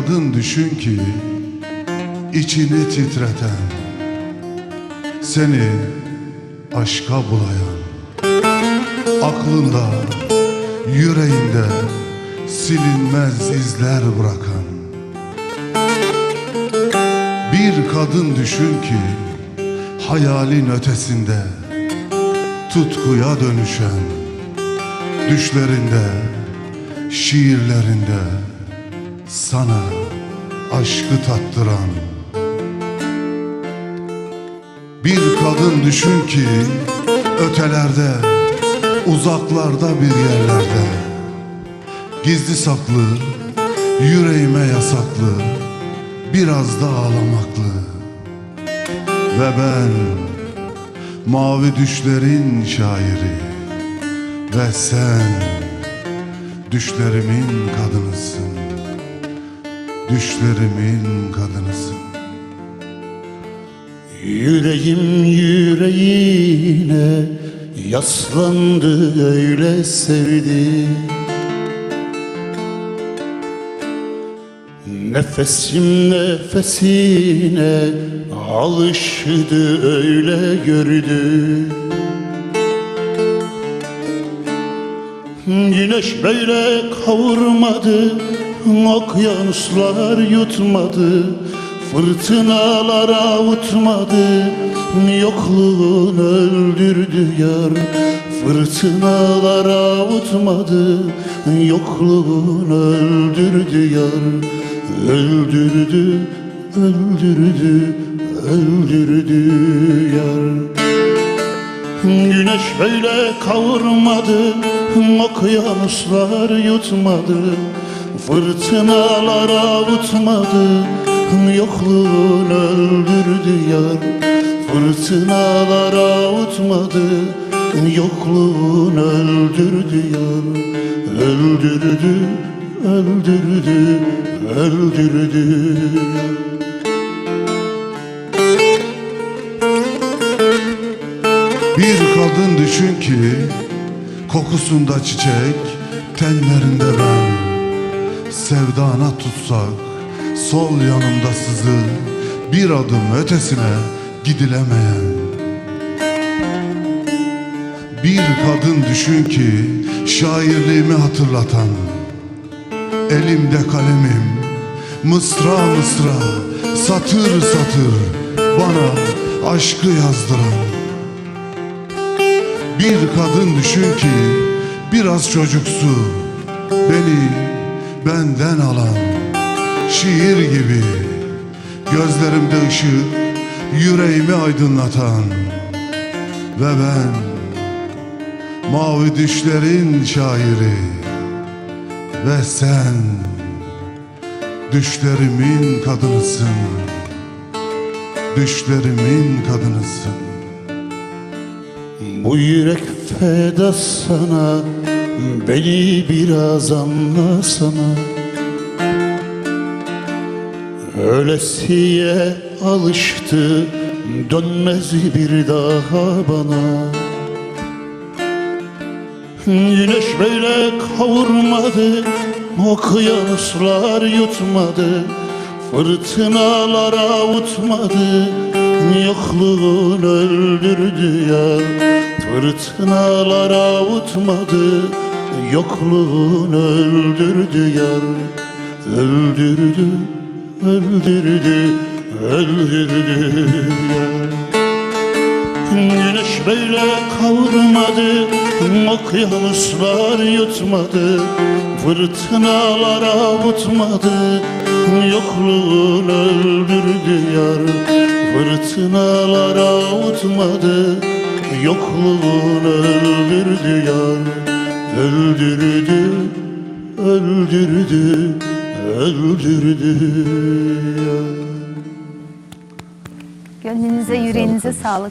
kadın düşün ki içini titreten Seni aşka bulayan Aklında, yüreğinde silinmez izler bırakan Bir kadın düşün ki hayalin ötesinde Tutkuya dönüşen Düşlerinde, şiirlerinde sana aşkı tattıran. Bir kadın düşün ki ötelerde, uzaklarda bir yerlerde. Gizli saklı, yüreğime yasaklı, biraz da ağlamaklı. Ve ben mavi düşlerin şairi ve sen düşlerimin kadınısın Düşlerimin kadınısın Yüreğim yüreğine yaslandı öyle sevdi. Nefesim nefesine alıştı öyle gördü. Güneş böyle kavurmadı Okyanuslar yutmadı Fırtınalar avutmadı Yokluğun öldürdü yar Fırtınalar avutmadı Yokluğun öldürdü yar Öldürdü, öldürdü, öldürdü yar. Güneş böyle kavurmadı Okyanuslar yutmadı Fırtınalar avutmadı Yokluğun öldürdü yar. Fırtınalar avutmadı Yokluğun öldürdü yar. Öldürdü, öldürdü, öldürdü. Bir kadın düşün ki kokusunda çiçek tenlerinde ben Sevdana tutsak sol yanımda sızı bir adım ötesine gidilemeyen. Bir kadın düşün ki şairliğimi hatırlatan Elimde kalemim mısra mısra satır satır bana aşkı yazdıran. Bir kadın düşün ki biraz çocuksu beni benden alan şiir gibi gözlerimde ışık yüreğimi aydınlatan ve ben mavi düşlerin şairi ve sen düşlerimin kadınısın düşlerimin kadınısın. Bu yürek feda sana Beni biraz anlasana Ölesiye alıştı Dönmez bir daha bana. Güneş böyle kavurmadı Okyanuslar yutmadı Fırtınalar avutmadı Yokluğun öldürdü ya Fırtınalar avutmadı Yokluğun öldürdü yar Öldürdü, öldürdü, öldürdü yar. Güneş böyle kavurmadı Okyanuslar yutmadı Fırtınalar avutmadı Yokluğun öldürdü yar Fırtınalar avutmadı Yokluğun öldürdü yar Öldürdü, öldürdü, öldürdü Gönlünüze, yüreğinize sağlık.